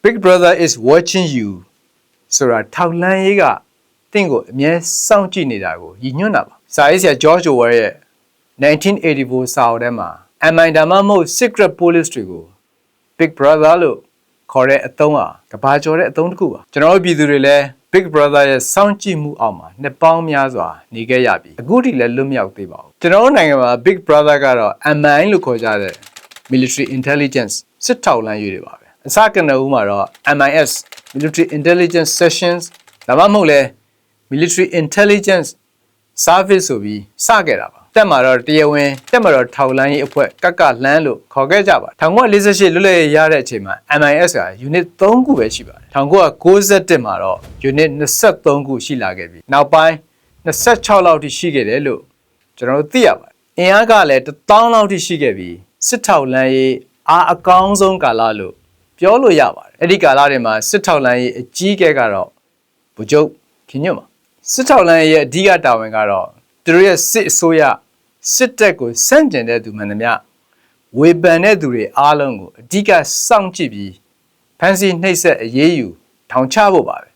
Big Brother is watching you ဆိုတာထောက်လန်းရေးကတင့်ကိုအမြဲစောင့်ကြည့်နေတာကိုရည်ညွှန်းတာပါစာရေးဆရာ George Orwell ရဲ့1984စာအုပ်ထဲမှာ MI ဒါမှမဟုတ် Secret Police တွေကို Big Brother လို့ခေါ်တဲ့အသုံးဟာကဘာကျော်တဲ့အသုံးတစ်ခုပါကျွန်တော်တို့ပြည်သူတွေလည်း Big Brother ရဲ့စောင့်ကြည့်မှုအောက်မှာနှစ်ပေါင်းများစွာနေခဲ့ရပြီအခုထိလည်းလွတ်မြောက်သေးပါဘူးကျွန်တော်တို့နိုင်ငံမှာ Big Brother ကတော့ MI လို့ခေါ်ကြတဲ့ Military Intelligence စစ်ထောက်လှမ်းရေးတွေပါပဲ အစကနဦးမှာတော့ MIS Military Intelligence Sessions ဒါမှမဟုတ်လဲ Military Intelligence Service ဆိုပြီးစခဲ့တာပါတက်မှာတော့တရားဝင်တက်မှာတော့ထောက်လန်းရေးအဖွဲ့ကကလန်းလို့ခေါ်ခဲ့ကြပါ1948လွတ်လပ်ရေးရတဲ့အချိန်မှာ MIS က unit 3ခုပဲရှိပါတယ်1991မှာတော့ unit 23ခုရှိလာခဲ့ပြီနောက်ပိုင်း26လောက်ထိရှိခဲ့တယ်လို့ကျွန်တော်တို့သိရပါတယ်အင်အားကလည်း1000လောက်ထိရှိခဲ့ပြီစစ်ထောက်လန်းရေးအားအကောင်းဆုံးကာလလို့ ပြောလို့ရပါတယ်အဲ့ဒီကာလတွေမှာစစ်ထောက်လန်းရေးအကြီးအကဲကတော့ဗိုလ်ချုပ်ခင်ညွတ်ပါစစ်ထောက်လန်းရေးရဲ့အဓိကတာဝန်ကတော့သူတို့ရဲ့စစ်အစိုးရစစ်တပ်ကိုစန့်ကျင်တဲ့သူမှန်သမျှဝေဖန်တဲ့သူတွေအားလုံးကိုအဓိကစောင့်ကြည့်ပြီးဖန်စီနှိပ်စက်အရေးယူထောင်ချဖို့ပါပဲ